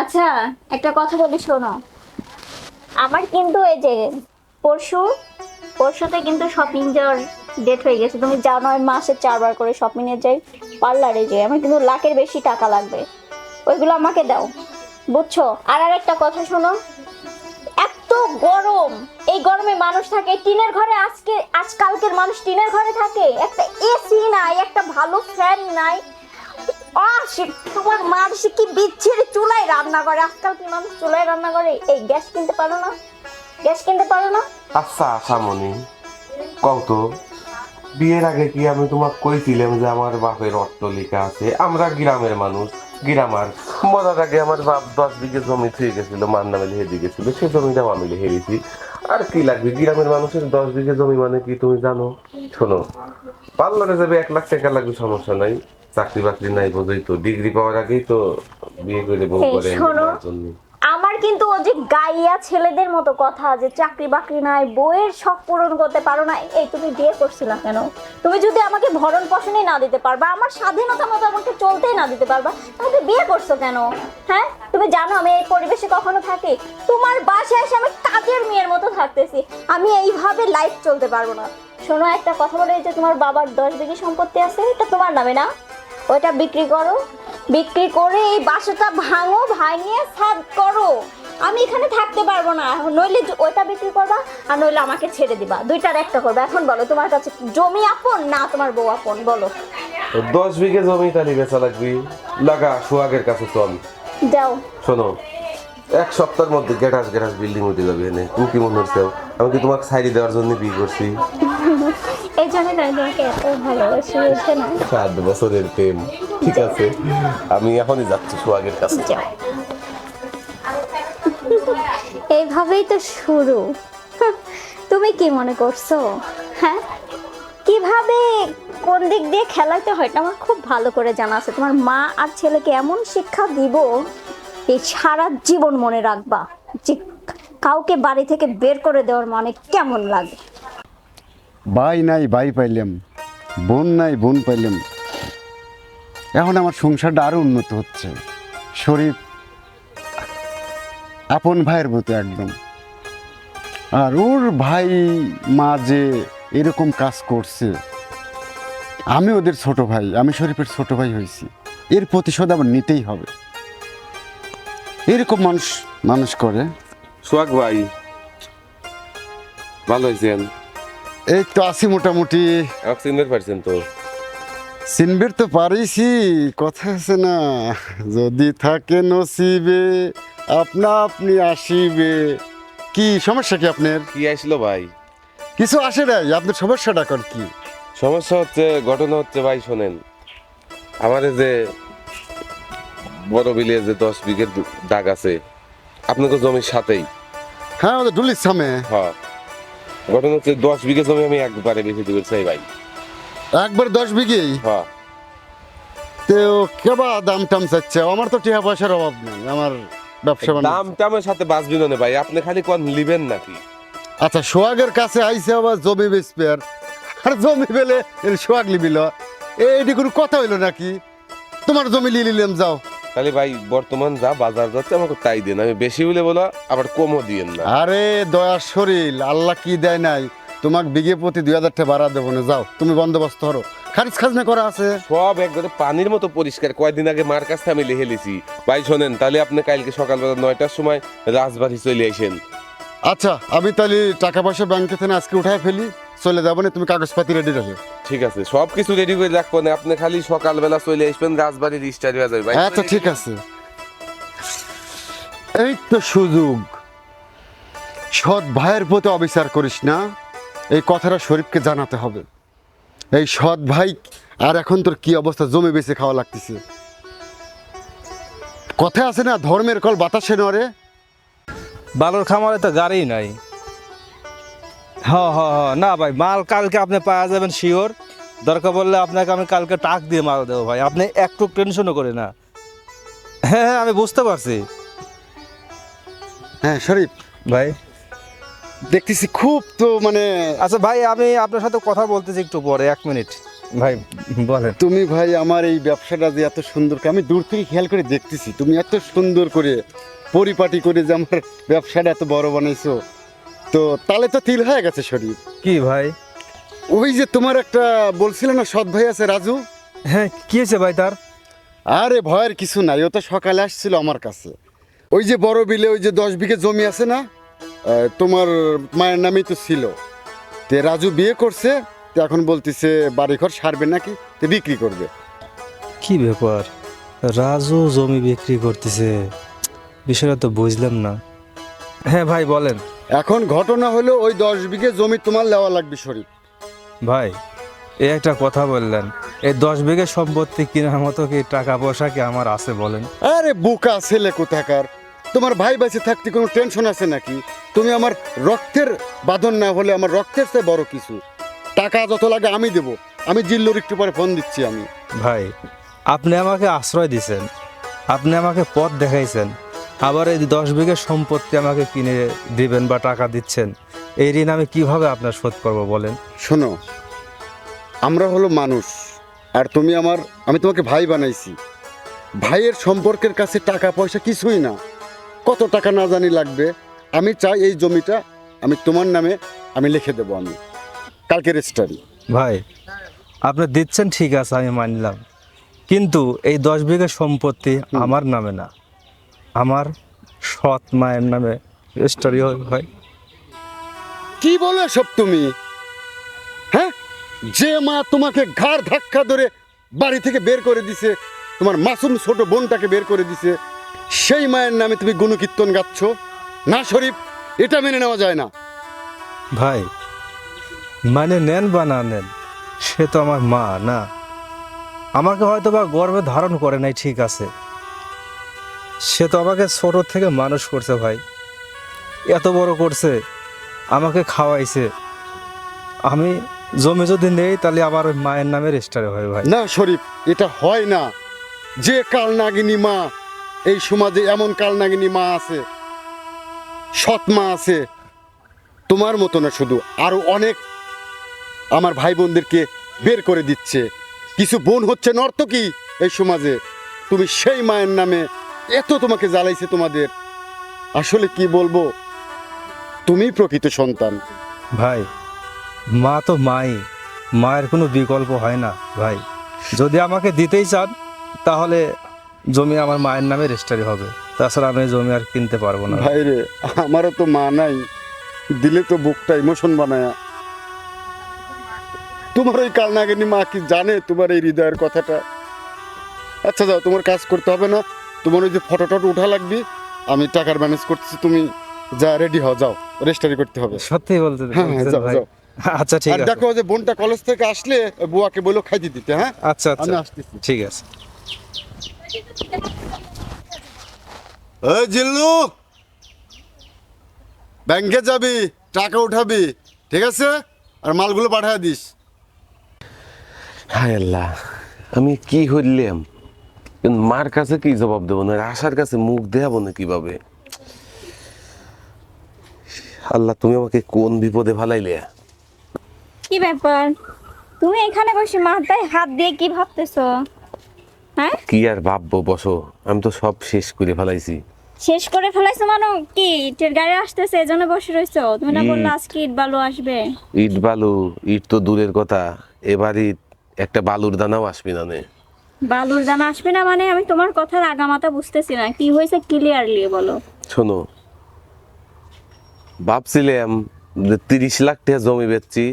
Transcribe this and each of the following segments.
আচ্ছা একটা কথা বলি, শোনো। আমার কিন্তু এই যে পরশু, পরশুতে কিন্তু শপিং যাওয়ার ডেট হয়ে গেছে। তুমি জানো, আমি মাসে চারবার করে শপিংয়ে যাই, পার্লারে যাই। আমার কিন্তু লাখের বেশি টাকা লাগবে। ওইগুলো আমাকে দাও, বুঝছ? আর আর একটা কথা শোনো, এত গরম। এই গরমে মানুষ থাকে, টিনের ঘরে আজকে আজকালকের মানুষ টিনের ঘরে থাকে। একটা এসি নাই, একটা ভালো ফ্যান নাই। তোমার মানুষ কি বিচ্ছিরি চুলায় রান্না করে? আজকাল কি মানুষ চুলায় রান্না করে। এই গ্যাস কিনতে পারো না? গ্যাস কিনতে পারো না? আচ্ছা আশামণি কত বিয়ের আগে কি আমি তোমাকে কইছিলাম যে আমার বাপের অট্টলিকা আছে? আমরা গ্রামের মানুষ, গ্রামার। মরার আগে আমার বাপ দশ বিঘে জমি থুয়ে গেছিল, মার নামে লিখে গেছিল। সে জমিটাও আমি দিয়েছি। আর কি লাগবে? গ্রামের মানুষের দশ বিঘে জমি মানে কি তুমি জানো? শোনো, পার্লারে যাবে এক লাখ টাকা লাগবে, সমস্যা নাই। চাকরি বাকরি নাই বোঝই তো। ডিগ্রি পাওয়ার আগেই তো বিয়ে করে বউ এই করে শোনো। নেওয়ার জন্য। আমার কিন্তু ও যে গাইয়া ছেলেদের মতো কথা যে চাকরি বাকরি নাই বইয়ের শখ পূরণ করতে পারো না এই তুমি বিয়ে করছিলা কেন? তুমি যদি আমাকে ভরণ পোষণই না দিতে পারবা আমার স্বাধীনতা মতো আমাকে চলতেই না দিতে পারবা তাহলে বিয়ে করছ কেন? হ্যাঁ? তুমি জানো আমি এই পরিবেশে কখনো থাকি তোমার বাসায় এসে আমি কাজের মেয়ের মতো থাকতেছি আমি এইভাবে লাইফ চলতে পারব না। শোনো একটা কথা বলে এই যে তোমার বাবার দশ বিঘি সম্পত্তি আছে এটা তোমার নামে না? ওইটা বিক্রি করো। বিক্রি করে এই বাসাটা ভাঙো ভাঙিয়ে সাদ করো। আমি এখানে থাকতে পারব না। নইলে ওইটা বিক্রি করবা আর নইলে আমাকে ছেড়ে দিবা। দুইটার একটা করবা। এখন বলো তোমার কাছে জমি আপন না তোমার বউ আপন? বলো। তো দশ বিঘে জমি তালি বেচা লাগবি। লাগা সোহাগের কাছে চল যাও। শোনো এক সপ্তাহের মধ্যে গ্যাটাস গ্যাটাস বিল্ডিং উঠে যাবে এনে। তুমি কি মনে হচ্ছে আমি কি তোমাকে সাইডে দেওয়ার জন্য বিয়ে করছি? এই জন্য আমি তোমাকে এত ভালোবাসি না। সাত বছরের প্রেম ঠিক আছে? আমি এখনই যাচ্ছি সোহাগের কাছে। যাও। এইভাবেই তো শুরু। তুমি কি মনে করছ? হ্যাঁ? কীভাবে কোন দিক দিয়ে খেলাতে হয় আমার খুব ভালো করে জানা আছে। তোমার মা আর ছেলেকে এমন শিক্ষা দিব এই সারা জীবন মনে রাখবা যে কাউকে বাড়ি থেকে বের করে দেওয়ার মানে কেমন লাগে। ভাই নাই ভাই পাইলাম, বোন নাই, বোন পাইলাম। এখন আমার সংসারটা আরও উন্নত হচ্ছে। শরীর আপন ভাইয়ের মতো একদম। আর ওর ভাই, মা যে এরকম কাজ করছে, আমি ওদের ছোট ভাই, আমি শরীফের ছোট ভাই হয়েছি। এর প্রতিশোধ আমার নিতেই হবে। এরকম মানুষ মানুষ করে। সোহাগ ভাই, ভালো হয়েছেন এই তো আছি মোটামুটি। চিনতে পারছেন তো। সিনবের তো পারিছি কথা আছে না। যদি থাকে নসিবে আপনা আপনি আসিবে। কি সমস্যা কি আপনার? কি আসলো ভাই? কিছু আসে নাই আপনার সমস্যাটা কর কি? সমস্যা হচ্ছে ঘটনা হচ্ছে ভাই শোনেন। আমাদের যে বড় বিলে যে দশ বিঘের দাগ আছে আপনাকে জমির সাথেই। হ্যাঁ ওদের ডুলির সামনে। হ্যাঁ। ঘটনা হচ্ছে দশ বিঘে জমি আমি একবারে বেশি দিতে চাই ভাই। একবার দশ বিঘেই? হ্যাঁ। তো কেবা দাম টাম চাচ্ছে? আমার তো টিহা পয়সার অভাব নেই আমার ব্যবসা বাণিজ্য। দাম টামের সাথে বাঁচবি না ভাই আপনি খালি কোন লিবেন নাকি? আচ্ছা সোহাগের কাছে আইসে আবার জমি বেচবে আর আর জমি পেলে সোহাগ লিবিল। এইটি কোনো কথা হইল নাকি? তোমার জমি লিয়ে নিলাম যাও। তাহলে ভাই বর্তমান যা বাজার যাচ্ছে আমাকে তাই দেন। আমি বেশি হলে বলো আবার কমও দিয়েন না। আরে দয়ার শরীর আল্লাহ কি দেয় নাই? তোমাক বিঘে প্রতি দুই হাজার টাকা ভাড়া দেবো না যাও তুমি বন্দোবস্ত করো। খারিজ খাজনা করা আছে। সব একবারে পানির মতো পরিষ্কার। কয়দিন আগে মার কাছ থেকে আমি লিখে লিছি। ভাই শোনেন তাহলে আপনি কালকে সকালবেলা নয়টার সময় রাজবাড়ি চলে আসেন। আচ্ছা আমি তাহলে টাকা পয়সা ব্যাংকে থেকে আজকে উঠায় ফেলি। চলে যাব না তুমি কাগজপাতি রেডি রাখো ঠিক আছে সব কিছু রেডি করে রাখব না। আপনি খালি সকালবেলা চলে আসবেন রাজবাড়ির হয়ে যাবে। ভাই আচ্ছা ঠিক আছে। এই তো সুযোগ। সৎ ভাইয়ের প্রতি অবিচার করিস না এই কথাটা শরীফকে জানাতে হবে। এই সৎ ভাই আর এখন তোর কি অবস্থা? জমে বেঁচে খাওয়া লাগতেছে। কথা আছে না ধর্মের কল বাতাসে নরে বালুর খামারে তো গাড়ি নাই। হ হ হ। না ভাই মাল কালকে আপনি পাওয়া যাবেন শিওর দরকার পড়লে আপনাকে আমি কালকে টাক দিয়ে মাল দেবো ভাই। আপনি একটু টেনশনও করে না। হ্যাঁ হ্যাঁ আমি বুঝতে পারছি। হ্যাঁ শরীফ। ভাই। দেখতেছি খুব তো মানে আচ্ছা ভাই আমি আপনার সাথে কথা বলতেছি একটু পরে এক মিনিট। ভাই বলেন। তুমি ভাই আমার এই ব্যবসাটা যে এত সুন্দর করে- আমি দূর থেকে খেয়াল করে দেখতেছি। তুমি এত সুন্দর করে পরিপাটি করে যে আমার ব্যবসাটা এত বড় বানাইছো। তো তাহলে তো তিল হয়ে গেছে শরীর। কি ভাই? ওই যে তোমার একটা বলছিলে না সৎ ভাই আছে রাজু? হ্যাঁ কি হয়েছে ভাই তার? আরে ভয়ের কিছু নাই ও তো সকালে আসছিল আমার কাছে। ওই যে বড় বিলে ওই যে দশ বিঘে জমি আছে না তোমার মায়ের নামেই তো ছিল। তে রাজু বিয়ে করছে তো এখন বলতেছে বাড়িঘর সারবে নাকি? তো বিক্রি করবে। কি ব্যাপার? রাজু জমি বিক্রি করতেছে বিষয়টা তো বুঝলাম না। হ্যাঁ ভাই বলেন। এখন ঘটনা হলো ওই দশ বিঘে জমি তোমার নেওয়া লাগবে শরীর। ভাই এ একটা কথা বললেন। এই দশ বিঘে সম্পত্তি কেনার মতো কি টাকা পয়সা কি আমার আছে বলেন? আরে বোকা ছেলে কোথাকার। তোমার ভাই বেঁচে থাকতে কোনো টেনশন আছে নাকি? তুমি আমার রক্তের বাঁধন না হলে আমার রক্তের চেয়ে বড় কিছু। টাকা যত লাগে আমি দেব। আমি জিল্লুর একটু পরে ফোন দিচ্ছি আমি। ভাই আপনি আমাকে আশ্রয় দিছেন। আপনি আমাকে পথ দেখাইছেন। আবার এই দশ বিঘে সম্পত্তি আমাকে কিনে দিবেন বা টাকা দিচ্ছেন এই ঋণ আমি কীভাবে আপনার শোধ করব বলেন? শোনো আমরা হলো মানুষ আর তুমি আমার আমি তোমাকে ভাই বানাইছি। ভাইয়ের সম্পর্কের কাছে টাকা পয়সা কিছুই না। কত টাকা না জানি লাগবে আমি চাই এই জমিটা আমি তোমার নামে আমি লিখে দেবো আমি। কালকে রেজিস্টারি ভাই আপনি দিচ্ছেন ঠিক আছে আমি মানলাম। কিন্তু এই দশ বিঘা সম্পত্তি আমার নামে না। আমার সৎ মায়ের নামে রেজিস্টারি হয় কি বলো সব তুমি? হ্যাঁ? যে মা তোমাকে ঘাড় ধাক্কা ধরে বাড়ি থেকে বের করে দিছে তোমার মাসুম ছোট বোনটাকে বের করে দিছে সেই মায়ের নামে তুমি গুণকীর্তন গাচ্ছ? না শরীফ এটা মেনে নেওয়া যায় না। ভাই মানে নেন বা না নেন সে তো আমার মা না। আমাকে হয়তো বা গর্বে ধারণ করে নাই ঠিক আছে। সে তো আমাকে ছোট থেকে মানুষ করছে ভাই। এত বড় করছে, আমাকে খাওয়াইছে। আমি জমি যদি নেই, তাহলে আবার ওই মায়ের নামে রেজিস্টারে হয় ভাই। না শরীফ, এটা হয় না। যে কালনাগিনী মা, এই সমাজে এমন কালনাগিনী মা আছে, সৎ মা আছে, তোমার মতো না শুধু, আরও অনেক আমার ভাই বোনদেরকে বের করে দিচ্ছে। কিছু বোন হচ্ছে নর্তকী এই সমাজে। তুমি সেই মায়ের নামে এত তোমাকে জ্বালাইছে তোমাদের। আসলে কি বলব? তুমি প্রকৃত সন্তান। ভাই মা তো মাই। মায়ের কোনো বিকল্প হয় না ভাই। যদি আমাকে দিতেই চান তাহলে জমি আমার মায়ের নামে রেজিস্টারি হবে। তাছাড়া আমি জমি আর কিনতে পারব না। ভাই রে আমারও তো মা নাই। দিলে তো বুকটা ইমোশন বানায়। তোমার ওই কালনাগিনী মা কি জানে তোমার এই হৃদয়ের কথাটা? আচ্ছা যাও তোমার কাজ করতে হবে না। তোমার ওই যে ফটো টটো উঠা লাগবে। আমি টাকার ম্যানেজ করতেছি তুমি যা রেডি হও যাও রেজিস্টারি করতে হবে। সত্যি বলতে হ্যাঁ, হ্যাঁ, যাও, যাও। আচ্ছা ঠিক আছে। দেখো যে বোনটা কলেজ থেকে আসলে বুয়াকে বলো খাইতে দিতে হ্যাঁ? আচ্ছা আমি আচ্ছা আসতেছি। ঠিক আছে। ওই জিল্লু! ব্যাংকে যাবি টাকা উঠাবি ঠিক আছে? আর মালগুলো পাঠিয়ে দিস। হায় আল্লাহ আমি কি হইলাম? কিন্তু মার কাছে কি জবাব দেবো না? আশার কাছে মুখ দেখাবো না কীভাবে? আল্লাহ তুমি আমাকে কোন বিপদে ফালাইলে? কি ব্যাপার? তুমি এখানে বসে মাথায় হাত দিয়ে কি ভাবতেছো? হ্যাঁ? কি আর ভাববো বসো। আমি তো সব শেষ করে ফেলাইছি। শেষ করে ফেলাইছো মানে কি? ইটের গাড়ি আসতেছে এজন্য বসে রইছো? তুমি না। বললে আজকে ইট বালু আসবে। ইট বালু ইট তো দূরের কথা। এবার ইট একটা বালুর দানাও আসবে না নে। বালুর দানা আসবে না মানে? আমি তোমার কথার আগামাতা বুঝতেছি না। কি হয়েছে ক্লিয়ারলি বলো। শোনো। ভাবছিলাম যে তিরিশ লাখ টাকা জমি বেচছি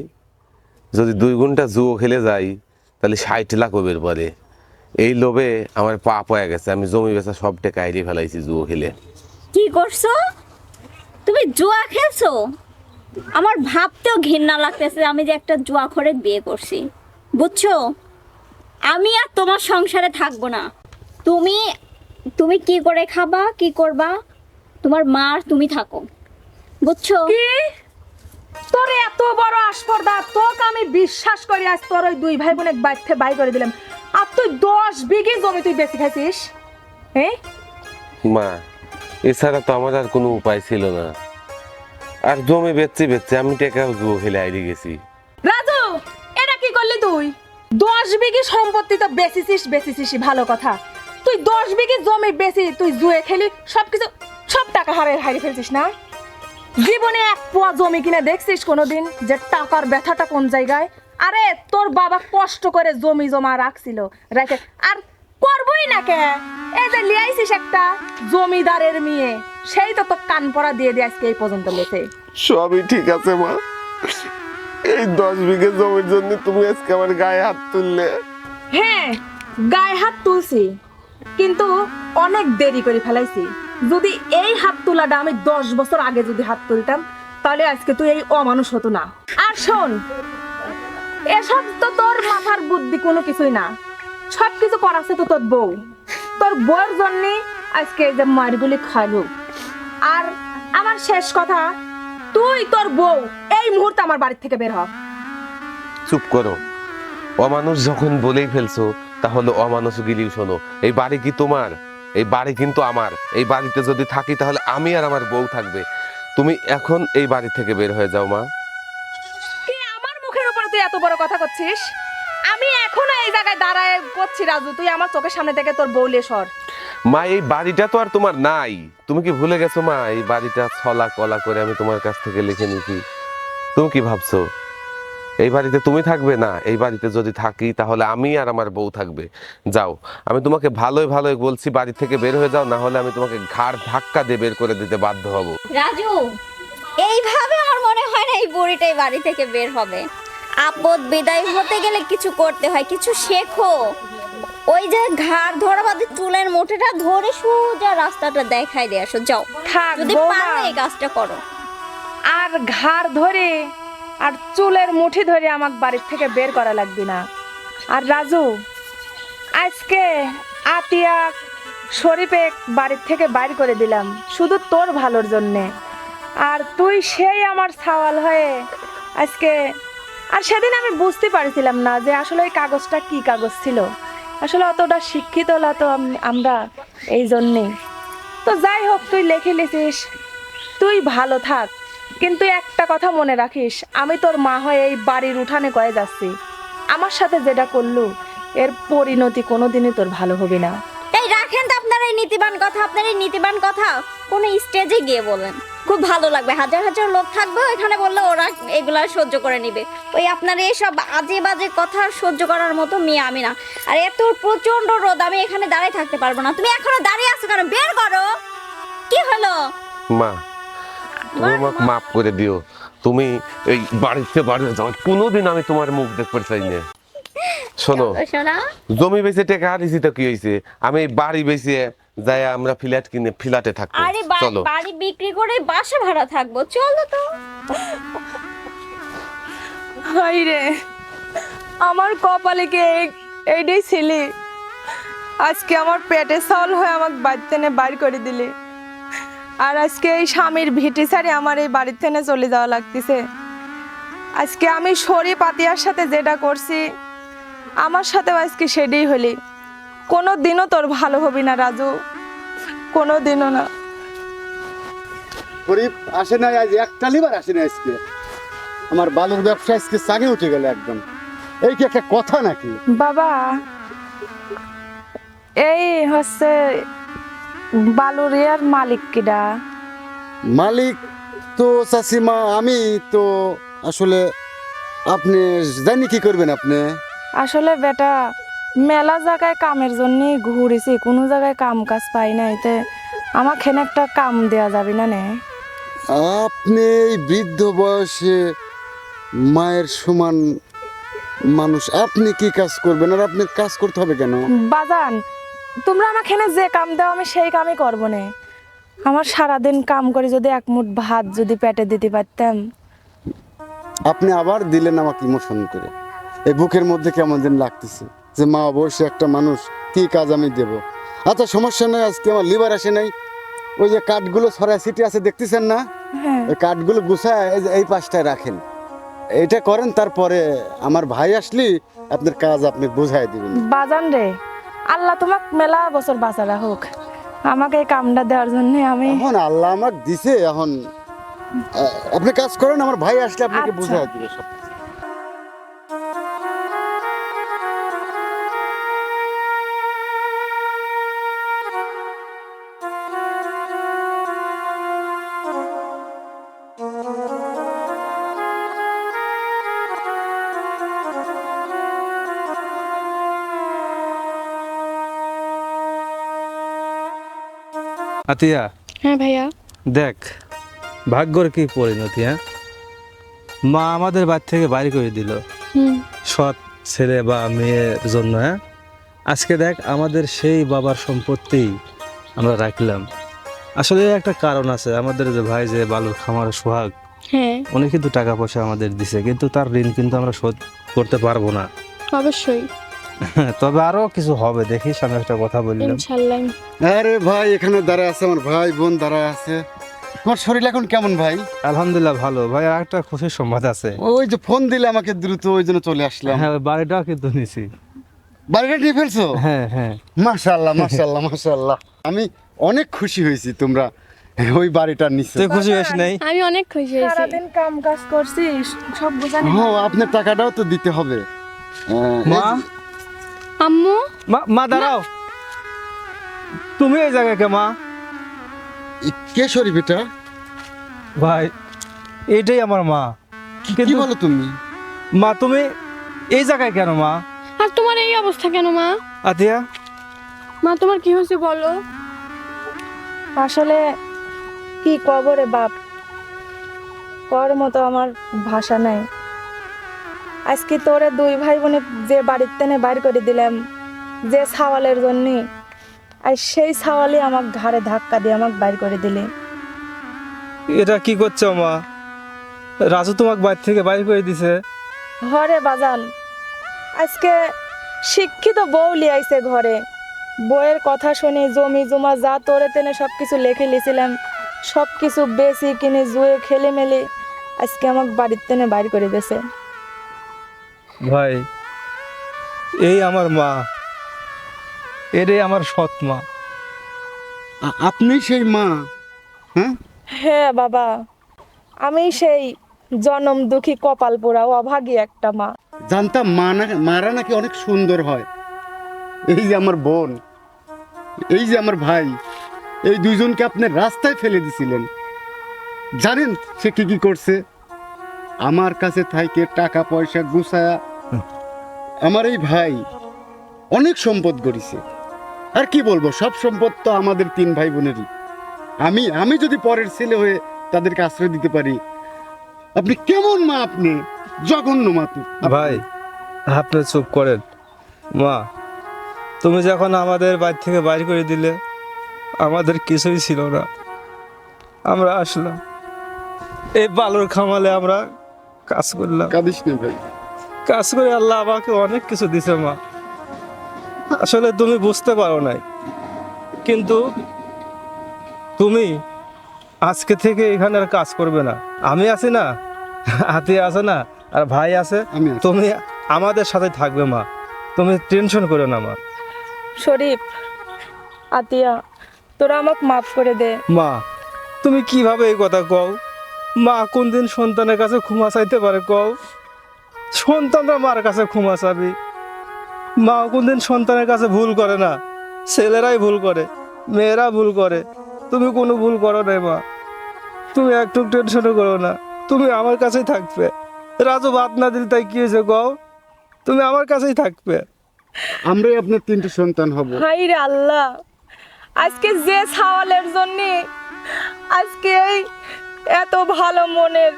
যদি দুই ঘণ্টা জুয়ো খেলে যাই তাহলে ষাট লাখ বের পরে এই লোভে আমার পা হয়ে গেছে আমি জমি বেচা সব টাকা হারিয়ে ফেলাইছি জুয়ো খেলে। কি করছ? তুমি জুয়া খেলছো? আমার ভাবতেও ঘৃণা লাগতেছে আমি যে একটা জুয়া ঘরে বিয়ে করছি। বুঝছ? আমি আর তোমার সংসারে থাকব না। তুমি তুমি কি করে খাবা কি করবা? তোমার মা আর তুমি থাকো। বুঝছ? কি? তোর এত বড় আসপর্দা তোকে আমি বিশ্বাস করি আজ তোর ওই দুই ভাই বোনের বাইরে বাই করে দিলাম। আর তুই দশ বিঘে জমি তুই বেশি খাইছিস? হ্যাঁ মা এছাড়া তো আমার আর কোনো উপায় ছিল না। আর জমি বেচছি বেচছি আমি টাকাও জুয়ো খেলে হারিয়ে গেছি। রাজু এটা কি করলি তুই? দশ বিঘি সম্পত্তি তো বেচিছিস বেচিছিস ভালো কথা। তুই দশ বিঘি জমি বেচি, তুই জুয়ে খেলি, সবকিছু, সব টাকা হারে, হারিয়ে ফেলছিস না? জীবনে এক পোয়া জমি কিনে দেখছিস কোনোদিন যে টাকার ব্যথাটা কোন জায়গায়? আরে, তোর বাবা কষ্ট করে জমি জমা রাখছিল, রেখে, আর করবই না কে? এই যে লিয়াইছিস একটা জমিদারের মেয়ে, সেই তো তোর কান পড়া দিয়ে দিয়ে আজকে এই পর্যন্ত লেছে সবই ঠিক আছে, মা। এই দশ বিঘে জমির জন্য তুমি আজকে আমার গায়ে হাত তুললে? হ্যাঁ গায়ে হাত তুলছি। কিন্তু অনেক দেরি করে ফেলাইছি। যদি এই হাত তোলাটা আমি দশ বছর আগে যদি হাত তুলতাম, তাহলে আজকে তুই এই অমানুষ হতো না। আর শোন, এসব তো তোর মাথার বুদ্ধি কোনো কিছুই না। সব কিছু করাছে তো তোর বউ। তোর বউয়ের জন্য আজকে এই যে মারগুলি খাইলু। আর আমার শেষ কথা তুই তোর বউ এই মুহূর্তে আমার বাড়ি থেকে বের হ। চুপ করো। অমানুষ যখন বলেই ফেলছো তাহলে অমানুষ গিলিও শোনো। এই বাড়ি কি তোমার? এই বাড়ি কিন্তু আমার। এই বাড়িতে যদি থাকি তাহলে আমি আর আমার বউ থাকবে। তুমি এখন এই বাড়ি থেকে বের হয়ে যাও মা। কি আমার মুখের উপরে তুই এত বড় কথা করছিস? আমি এখনও এই জায়গায় দাঁড়ায় করছি রাজু। তুই আমার চোখের সামনে থেকে তোর বউলে সর। মা, এই বাড়িটা তো আর তোমার নাই। তুমি কি ভুলে গেছো মা, এই বাড়িটা ছলা কলা করে আমি তোমার কাছ থেকে লিখে নিয়েছি। তুমি কি ভাবছ? এই বাড়িতে তুমি থাকবে না? এই বাড়িতে যদি থাকি, তাহলে আমি আর আমার বউ থাকবে। যাও, আমি তোমাকে ভালোই ভালোই বলছি, বাড়ি থেকে বের হয়ে যাও, না হলে আমি তোমাকে ঘাড় ধাক্কা দিয়ে বের করে দিতে বাধ্য হব। রাজু, এইভাবে আমার মনে হয় না এই বুড়িটাই বাড়ি থেকে বের হবে। আপদ বিদায় হতে গেলে কিছু করতে হয়, কিছু শেখো। ওই যে ঘাড় ধরা বাদে চুলের মুঠেটা ধরে সোজা রাস্তাটা দেখাই দিয়ে আসো যাও। থাক যদি পারো এই কাজটা করো। আর ঘাড় ধরে আর চুলের মুঠি ধরে আমাকে বাড়ির থেকে বের করা লাগবে না। আর রাজু আজকে আতিয়া শরীফে বাড়ির থেকে বাইর করে দিলাম শুধু তোর ভালোর জন্যে। আর তুই সেই আমার সাওয়াল হয়ে আজকে আর সেদিন আমি বুঝতে পারছিলাম না যে আসলে ওই কাগজটা কি কাগজ ছিল। আসলে অতটা শিক্ষিত হলা তো আমরা এই জন্যেই। তো যাই হোক, তুই লেখে লিখিস, তুই ভালো থাক। কিন্তু একটা কথা মনে রাখিস, আমি তোর মা হয়ে এই বাড়ির উঠানে কয়ে যাচ্ছি। আমার সাথে যেটা করলু, এর পরিণতি কোনোদিনই তোর ভালো হবে না। এই রাখেন তো আপনার এই নীতিবান কথা, আপনার এই নীতিবান কথা। কোনো স্টেজে গিয়ে বলেন। খুব ভালো লাগবে। হাজার হাজার লোক থাকবে ওইখানে বললে ওরা এগুলা সহ্য করে নিবে। ওই আপনার এইসব আজে বাজে কথা সহ্য করার মতো মেয়ে আমি না। আর এত প্রচণ্ড রোদ আমি এখানে দাঁড়িয়ে থাকতে পারব না। তুমি এখনও দাঁড়িয়ে আছো কেন? বের করো। কি হলো? মা তুমি আমাকে মাফ করে দিও। তুমি এই বাড়িতে বাড়ি যাও কোনোদিন আমি তোমার মুখ দেখতে চাই না। শোনো জমি বেচে টাকা হারিয়েছি তো কি হয়েছে আমি বাড়ি বেচে যাই আমরা ফ্ল্যাট কিনে ফ্ল্যাটে থাকব। আরে চলো। বাড়ি বিক্রি করে বাসা ভাড়া থাকব চলো তো। হাই রে আমার কপালে কি এই- এইটাই ছিলি? আজকে আমার পেটে চাউল হয়ে আমাকে বাড়ি থেকে বাইর করে দিলি। আর আজকে এই স্বামীর ভিটি ছাড়ি আমার এই বাড়ির থেকে চলে যাওয়া লাগতেছে। আজকে আমি সরি পাতিয়ার সাথে যেটা করছি আমার সাথেও আজকে সেটাই হলি। কোনো দিনও তোর ভালো হবি না রাজু। কোনো দিনও না। গরিব আসে নাই আজ একটা লিবার আসে না আজকে। আমার বালুর ব্যবসা আজকে চাগে উঠে গেল একদম। এই কি একটা কথা নাকি? বাবা এই হচ্ছে বালুর বালুরিয়ার মালিক কিডা? মালিক তো চাষিমা আমি তো আসলে আপনি জানি কি করবেন আপনি? আসলে বেটা মেলা জায়গায় কামের জন্য ঘুরেছি কোনো জায়গায় কাম কাজ পাই নাই তে একটা কাম দেয়া যাবে না নে? আপনি এই বৃদ্ধ বয়সে মায়ের সমান মানুষ আপনি কি কাজ করবেন আর আপনার কাজ করতে হবে কেন? বাজান তোমরা আমাকে এখানে যে কাম দাও আমি সেই কামই করব না। আমার সারাদিন কাম করে যদি এক মুঠ ভাত যদি পেটে দিতে পারতাম। আপনি আবার দিলেন আমাকে ইমোশন করে। এই বুকের মধ্যে কেমন যেন লাগতেছে যে মা বয়সে একটা মানুষ কি কাজ আমি দেব? আচ্ছা সমস্যা নেই আজকে আমার লিভার আসে নাই। ওই যে কাঠগুলো ছড়ায় সিটি আছে দেখতেছেন না? হ্যাঁ। ওই কাঠগুলো গুছায় এই এই পাশটায় রাখেন। এটা করেন তারপরে আমার ভাই আসলি আপনার কাজ আপনি বুঝাই দিবেন। বাজান রে আল্লাহ তোমাক মেলা বছর বাঁচা রাখুক আমাকে এই কামটা দেওয়ার জন্য আমি এখন আল্লাহ আমাকে দিছে এখন আপনি কাজ করেন আমার ভাই আসলে আপনাকে আচ্ছা। বুঝাই দিবে সব আতিয়া। হ্যাঁ ভাইয়া। দেখ ভাগ্যর কি পরিণতি হ্যাঁ? মা আমাদের বাড়ি থেকে বাইরে করে দিল। সৎ ছেলে বা মেয়ের জন্য হ্যাঁ? আজকে দেখ আমাদের সেই বাবার সম্পত্তি আমরা রাখলাম। আসলে একটা কারণ আছে আমাদের যে ভাই যে বালুর খামার সোহাগ হ্যাঁ। উনি কিন্তু টাকা পয়সা আমাদের দিছে কিন্তু তার ঋণ কিন্তু আমরা শোধ করতে পারব না। অবশ্যই। তবে আরও কিছু হবে দেখি সামনে একটা কথা বললাম। আরে ভাই এখানে দাঁড়ায় আছে আমার ভাই বোন দাঁড়ায় আছে। তোমার শরীর এখন কেমন ভাই? আলহামদুলিল্লাহ ভালো। ভাই আর একটা খুশির সংবাদ আছে। ওই যে ফোন দিলে আমাকে দ্রুত ওই জন্য চলে আসলাম। হ্যাঁ বাড়িটাও কিন্তু নিছি। বাড়িটা নিয়ে ফেলছো? হ্যাঁ হ্যাঁ। মাশাল্লাহ মাশাল্লাহ মাশাল্লাহ আমি অনেক খুশি হয়েছি তোমরা ওই বাড়িটা নিচ্ছে তুই খুশি হয়েছিস নাই? আমি অনেক খুশি হয়েছি। সারাদিন কাম কাজ করছি সব বোঝানি ও আপনার টাকাটাও তো দিতে হবে। মা? আম্মু? মা মা দাঁড়াও। তুমি এই জায়গায় কে মা? কে শরীফ এটা? ভাই এটাই আমার মা। কি- কি বলো তুমি? মা তুমি এই জায়গায় কেন মা? আর তোমার এই অবস্থা কেন মা? আতিয়া? মা তোমার কি হয়েছে বলো? আসলে কি কবরে বাপ? কর মতো আমার ভাষা নাই। আজকে তোরে দুই ভাই বোনে যে বাড়ির তেনে বাইর করে দিলাম যে ছাওয়ালের জন্যে আর সেই ছাওয়ালই আমার ঘাড়ে ধাক্কা দিয়ে আমাকে বাইর করে দিলে। এটা কি করছ মা? রাজু তোমাকে বাড়ি থেকে বাইরে করে দিছে। ঘরে বাজান আজকে শিক্ষিত বউ লিয়াইছে ঘরে। বউয়ের কথা শুনি জমি জমা যা তোরে তেনে সব কিছু লেখে লিছিলাম সব কিছু বেশি কিনে জুয়ে খেলে মেলে আজকে আমাকে বাড়ির তেনে বাইর করে দিয়েছে ভাই এই আমার মা। এটাই আমার সৎ মা। আপনি সেই মা হ্যাঁ? হ্যাঁ বাবা। আমি সেই জনম দুঃখী কপাল পোড়া অভাগী একটা মা। জানতাম মা না মারা নাকি অনেক সুন্দর হয়। এই যে আমার বোন এই যে আমার ভাই এই দুইজনকে আপনি রাস্তায় ফেলে দিছিলেন। জানেন সে কি কি করছে? আমার কাছে থাইকে টাকা পয়সা গুছায়া আমার এই ভাই অনেক সম্পদ গড়িছে। আর কি বলব, সব সম্পদ তো আমাদের তিন ভাই বোনেরই। আমি আমি যদি পরের ছেলে হয়ে তাদেরকে আশ্রয় দিতে পারি, আপনি কেমন মা আপনি? জঘন্য মা ভাই, আপনি চুপ করেন। মা, তুমি যখন আমাদের বাড়ি থেকে বাইরে করে দিলে, আমাদের কিছুই ছিল না। আমরা আসলাম। এই বালুর খামালে আমরা কাজ করলাম। কাঁদিস না ভাই। কাজ করে আল্লাহ আমাকে অনেক কিছু দিছে মা। আসলে তুমি বুঝতে পারো নাই। কিন্তু তুমি আজকে থেকে এখানে আর কাজ করবে না। আমি আছি না হাতে আছে না আর ভাই আছে। তুমি আমাদের সাথে থাকবে মা। তুমি টেনশন করো না মা। শরীফ আতিয়া তোরা আমাকে মাফ করে দে। মা তুমি কীভাবে এই কথা কও? মা কোন দিন সন্তানের কাছে ক্ষমা চাইতে পারে কও? সন্তানরা মার কাছে ক্ষমা চাবি। মা কোন দিন সন্তানের কাছে ভুল করে না। ছেলেরাই ভুল করে মেয়েরা ভুল করে। তুমি কোনো ভুল করো না মা। তুমি একটু টেনশনও করো না। তুমি আমার কাছেই থাকবে। রাজু ভাত না দিল তাই কি হয়েছে কও? তুমি আমার কাছেই থাকবে। আমরাই আপনার তিনটে সন্তান হব। হাই রে আল্লাহ। আজকে যে ছাওয়ালের জন্য আজকে এই এত ভালো মনের।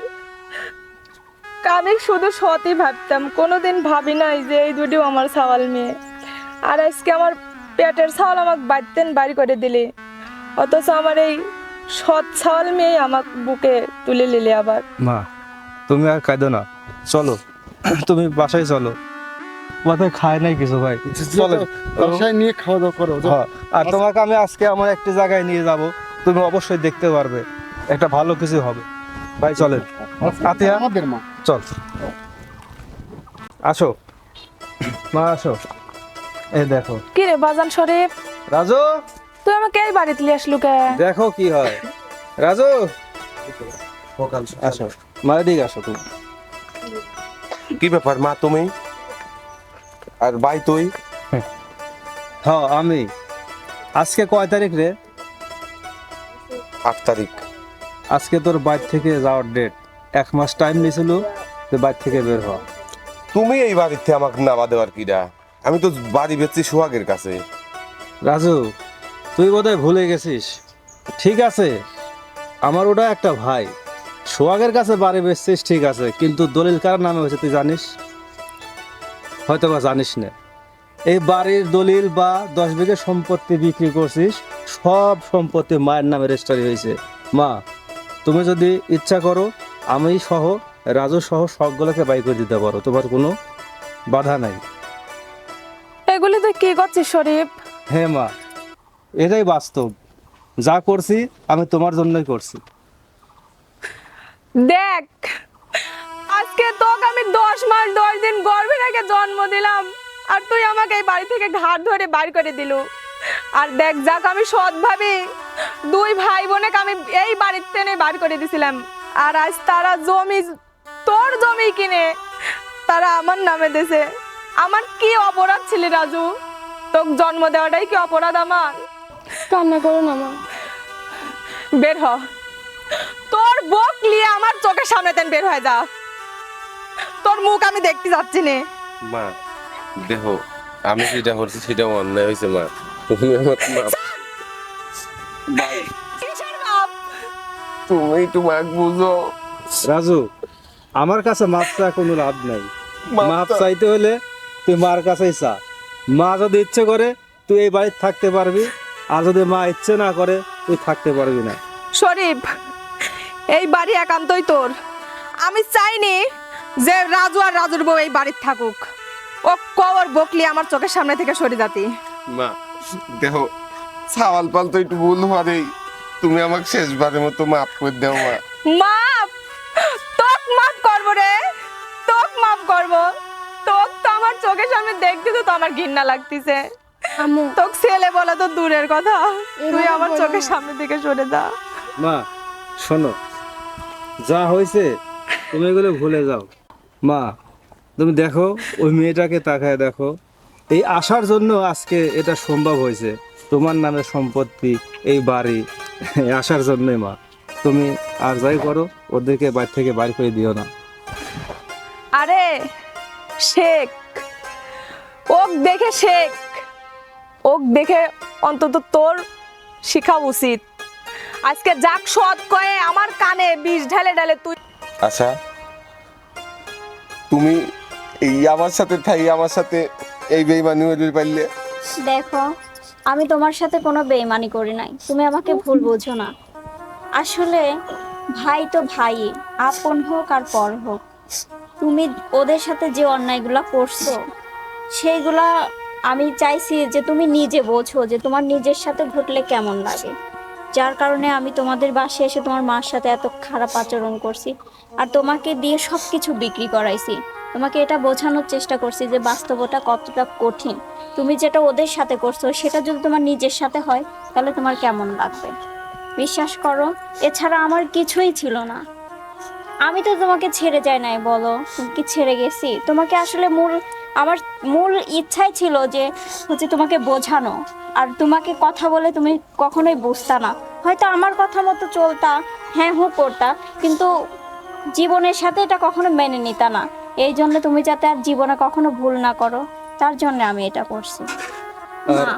আমি শুধু সতই ভাবতাম কোনোদিন ভাবি নাই যে এই দুটিও আমার ছাওয়াল মেয়ে। আর আজকে আমার পেটের ছাওয়াল আমাকে বাড়তেন বাড়ি করে দিলে। অথচ আমার এই সৎ ছাওয়াল মেয়ে আমাকে বুকে তুলে নিলে আবার। মা তুমি আর কাঁদো না। চলো তুমি বাসায় চলো। মাথায় খায় নাই কিছু ভাই? চলো। বাসায় নিয়ে খাওয়া দাওয়া করো। হ্যাঁ, আর তোমাকে আমি আজকে আমার একটা জায়গায় নিয়ে যাব। তুমি অবশ্যই দেখতে পারবে। একটা ভালো কিছু হবে। ভাই চলেন। আতিয়া আমাদের মা। চল। আসো। মা আসো। এই দেখো। কি রে বাজান শরীফ? রাজু? তুই আমাকে এই বাড়িতে নিয়ে আসলু কে? দেখো কি হয়। রাজু? আসো। মা এদিকে আসো তুমি। কি ব্যাপার মা তুমি? আর ভাই তুই? হ্যাঁ আমি। আজকে কয় তারিখ রে? আট তারিখ। আজকে তোর বাইর থেকে যাওয়ার ডেট এক মাস টাইম নিয়েছিল যে বাইর থেকে বের হওয়া তুমি এই বাড়িতে আমাকে নামা দেওয়ার কিরা আমি তো বাড়ি বেচছি সোহাগের কাছে। রাজু তুই বোধহয় ভুলে গেছিস। ঠিক আছে আমার ওটা একটা ভাই। সোহাগের কাছে বাড়ি বেচছিস ঠিক আছে কিন্তু দলিল কার নামে হয়েছে তুই জানিস? হয়তো বা জানিস না। এই বাড়ির দলিল বা দশ বিঘে সম্পত্তি বিক্রি করছিস সব সম্পত্তি মায়ের নামে রেজিস্টারি হয়েছে। মা তুমি যদি ইচ্ছা করো আমি সহ রাজু সহ সবগুলোকে বাই করে দিতে পারো তোমার কোনো বাধা নাই। এগুলি তুই কি করছিস শরীফ? হ্যাঁ মা এটাই বাস্তব। যা করছি আমি তোমার জন্যই করছি। দেখ আজকে তোকে আমি দশ মাস দশ দিন গর্ভে রেখে জন্ম দিলাম আর তুই আমাকে এই বাড়ি থেকে ঘাট ধরে বাড়ি করে দিলু। আর দেখ যাক আমি সৎভাবে দুই ভাই বোনেকে আমি এই বাড়ির টেনে বাড়ি করে দিছিলাম। আর আজ তারা জমি তোর জমি কিনে তারা আমার নামে দেছে। আমার কি অপরাধ ছিল রাজু? তোকে জন্ম দেওয়াটাই কি অপরাধ আমার? কান্না করো না মা। বের হ। তোর বক নিয়ে আমার চোখের সামনে তেন বের হয়ে যা। তোর মুখ আমি দেখতে যাচ্ছি নে। মা দেখো আমি যেটা করছি সেটা অন্যায় হয়েছে মা। তুমি আমার মা তুমি তোমাক বুঝো। রাজু আমার কাছে মাপ চাওয়া কোনো লাভ নাই। মাপ চাইতে হলে তুই মার কাছেই চা। মা যদি ইচ্ছে করে তুই এই বাড়িতে থাকতে পারবি। আর যদি মা ইচ্ছে না করে তুই থাকতে পারবি না। শরীফ এই বাড়ি একান্তই তোর। আমি চাইনি যে রাজু আর রাজুর বউ এই বাড়িতে থাকুক। ও কবর বকলি আমার চোখের সামনে থেকে সরে যাতি। মা দেখো সাওয়াল পাল তো একটু ভুল হওয়ারেই তুমি আমাকে শেষবারের মতো মাফ করে দাও মা। মাপ তোক মাফ করব রে। তোক মাফ করব। তোক তো আমার চোখের সামনে দেখতে তো আমার ঘৃণা লাগতেছে। আম্মু। তোক ছেলে বলা তো দূরের কথা। তুই আমার চোখের। সামনে থেকে সরে যা। মা শোনো। যা হয়েছে তুমি এগুলো ভুলে যাও। মা তুমি দেখো ওই মেয়েটাকে তাকায় দেখো। এই আসার জন্য আজকে এটা সম্ভব হয়েছে। তোমার নামে সম্পত্তি এই বাড়ি এই আসার জন্যই মা। তুমি আর যাই করো ওদেরকে বাড়ি থেকে বাড়ি করে দিও না। আরে শেখ। ওক দেখে শেখ। ওক দেখে অন্তত তোর শিখা উচিত। আজকে যাক সৎ কয়ে আমার কানে বিষ ঢালে ঢালে তুই আচ্ছা তুমি এই আমার সাথে থাই আমার সাথে এই বেইমানি হয়ে পারলে। দেখো আমি তোমার সাথে কোনো বেইমানি করি নাই। তুমি আমাকে ভুল বোঝো না। আসলে ভাই তো ভাই, আপন হোক আর পর হোক। তুমি ওদের সাথে যে অন্যায়গুলো করছ, সেইগুলা আমি চাইছি যে তুমি নিজে বোঝো যে তোমার নিজের সাথে ঘটলে কেমন লাগে। যার কারণে আমি তোমাদের বাসায় এসে তোমার মার সাথে এত খারাপ আচরণ করছি আর তোমাকে দিয়ে সব কিছু বিক্রি করাইছি। তোমাকে এটা বোঝানোর চেষ্টা করছি যে বাস্তবতা কতটা কঠিন। তুমি যেটা ওদের সাথে করছ, সেটা যদি তোমার নিজের সাথে হয়, তাহলে তোমার কেমন লাগবে? বিশ্বাস করো, এছাড়া আমার কিছুই ছিল না। আমি তো তোমাকে ছেড়ে যাই নাই, বলো। কি ছেড়ে গেছি? তোমাকে আসলে মূল, আমার মূল ইচ্ছাই ছিল যে, হচ্ছে তোমাকে বোঝানো। আর তোমাকে কথা বলে তুমি কখনোই বুঝতা না। হয়তো আমার কথা মতো চলতা হ্যাঁ হু করতা, কিন্তু জীবনের সাথে এটা কখনো মেনে নিতা না। এই জন্য তুমি যাতে আর জীবনে কখনো ভুল না করো। তার জন্য আমি এটা করছি। মা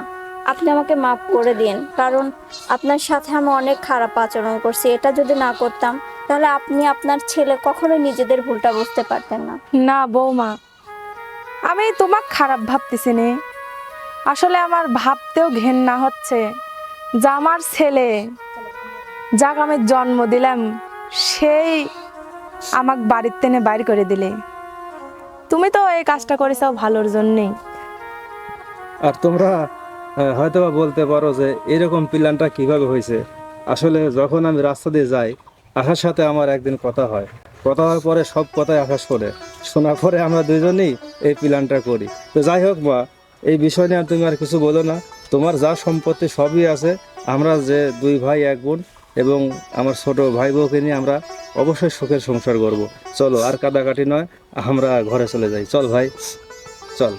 আপনি আমাকে মাফ করে দিন কারণ আপনার সাথে আমি অনেক খারাপ আচরণ করছি। এটা যদি না করতাম তাহলে আপনি আপনার ছেলে কখনোই নিজেদের ভুলটা বুঝতে পারতেন না। না বৌমা আমি তোমাক খারাপ ভাবতেছি নে। আসলে আমার ভাবতেও ঘেন্না হচ্ছে যে আমার ছেলে যাক আমি জন্ম দিলাম সেই আমাক বাড়ির টেনে বাইর করে দিলে। তুমি তো এই কাজটা করেছ ভালোর জন্যেই। আর তোমরা আহ, হয়তোবা বলতে পারো যে এরকম প্ল্যানটা কীভাবে হয়েছে। আসলে যখন আমি রাস্তা দিয়ে যাই আকার সাথে আমার একদিন কথা হয়। কথা হওয়ার পরে সব কথাই আকাশ করে। শোনার পরে আমরা দুজনেই এই প্ল্যানটা করি। তো যাই হোক মা এই বিষয় নিয়ে তুমি আর কিছু বলো না। তোমার যা সম্পত্তি সবই আছে। আমরা যে দুই ভাই এক বোন এবং আমার ছোট ভাই বউকে নিয়ে আমরা অবশ্যই সুখের সংসার করব চলো আর কাদাকাটি নয় আমরা ঘরে চলে যাই। চল ভাই চল।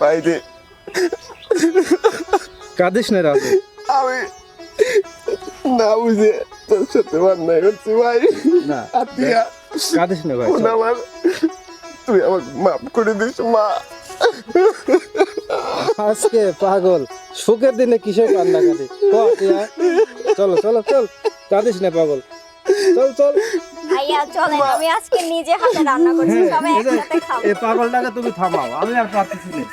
বাইরে কাঁদিস না রাজু আমি না বুঝে তোর সাথে অন্যায় করছি ভাই। না কাঁদিস না ভাই আমার তুই আমাকে মাফ করে দিস মা। আজকে পাগল সুখের দিনে কিসের কান্না কাটি চলো চলো চল। কাঁদিস না পাগল। চল চল। ভাইয়া চলেন আমি আজকে নিজে হাতে রান্না করছি সবাই একসাথে খাব। এই পাগলটাকে তুমি থামাও আমি আর পারতেছি না।